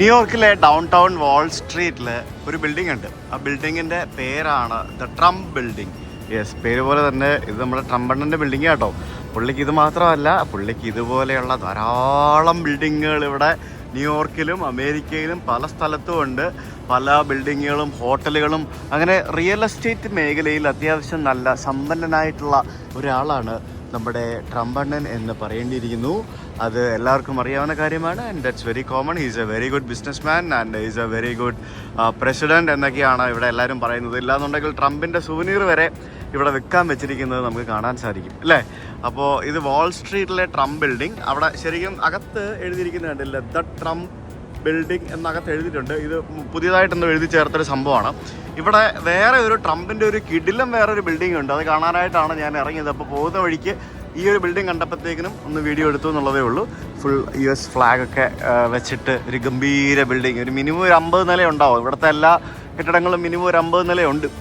ന്യൂയോർക്കിലെ down town വാൾ സ്ട്രീറ്റിൽ ഒരു ബിൽഡിംഗ് ഉണ്ട്. ആ ബിൽഡിങ്ങിന്റെ പേരാണ് ദ ട്രംപ് ബിൽഡിംഗ് യെസ് പേര് പോലെ തന്നെ ഇത് നമ്മുടെ ട്രംപണ്ണന്റെ ബിൽഡിംഗ് കേട്ടോ പുള്ളിക്ക് ഇത് മാത്രമല്ല പുള്ളിക്ക് ഇതുപോലെയുള്ള ധാരാളം ബിൽഡിങ്ങുകൾ ഇവിടെ ന്യൂയോർക്കിലും അമേരിക്കയിലും പല സ്ഥലത്തും ഉണ്ട്. പല ബിൽഡിങ്ങുകളും ഹോട്ടലുകളും. അങ്ങനെ റിയൽ എസ്റ്റേറ്റ് മേഖലയിൽ അത്യാവശ്യം നല്ല സമ്പന്നനായിട്ടുള്ള ഒരാളാണ് നമ്മുടെ ട്രംപണ്ണൻ എന്ന് പറയേണ്ടിയിരിക്കുന്നു. അത് എല്ലാവർക്കും അറിയാവുന്ന കാര്യമാണ്. And that's very common is a very good business man and is a very good president എന്നൊക്കെയാണ് ഇവിടെ എല്ലാവരും പറയുന്നത്. ഇല്ലാന്നുണ്ടെങ്കിൽ ട്രംപിന്റെ സുവനീർ വരെ ഇവിടെ വിൽക്കാൻ വെച്ചിരിക്കുന്നത് നമുക്ക് കാണാൻ സാധിക്കും. അല്ലേ? അപ്പോൾ ഇത് വാൾ സ്ട്രീറ്റിലെ ട്രംപ് ബിൽഡിംഗ് അവിടെ ശരിക്കും അകത്ത് എഴുതിയിരിക്കുന്നത് കണ്ടില്ല? ദ ട്രംപ് ബിൽഡിംഗ് എന്നകത്ത് എഴുതിയിട്ടുണ്ട്. ഇത് പുതിയതായിട്ടൊന്ന് എഴുതി ചേർത്തൊരു സംഭവമാണ്. ഇവിടെ വേറെ ഒരു ട്രംപിന്റെ ഒരു കിടിലം ഒരു ബിൽഡിംഗ് ഉണ്ട്. അത് കാണാനായിട്ടാണ് ഞാൻ ഇറങ്ങിയത്. അപ്പോൾ പോകുന്ന വഴിക്ക് ഈ ഒരു ബിൽഡിംഗ് കണ്ടപ്പോഴത്തേക്കിനും ഒന്ന് വീഡിയോ എടുത്തു എന്നുള്ളതേ ഉള്ളൂ. ഫുൾ യു എസ് ഫ്ലാഗൊക്കെ വെച്ചിട്ട് ഒരു ഗംഭീര ബിൽഡിംഗ്. ഒരു മിനിമം ഒരു അമ്പത് നില ഉണ്ടാവും ഇവിടുത്തെ എല്ലാ കെട്ടിടങ്ങളും മിനിമം ഒരു അമ്പത് നിലയുണ്ട്.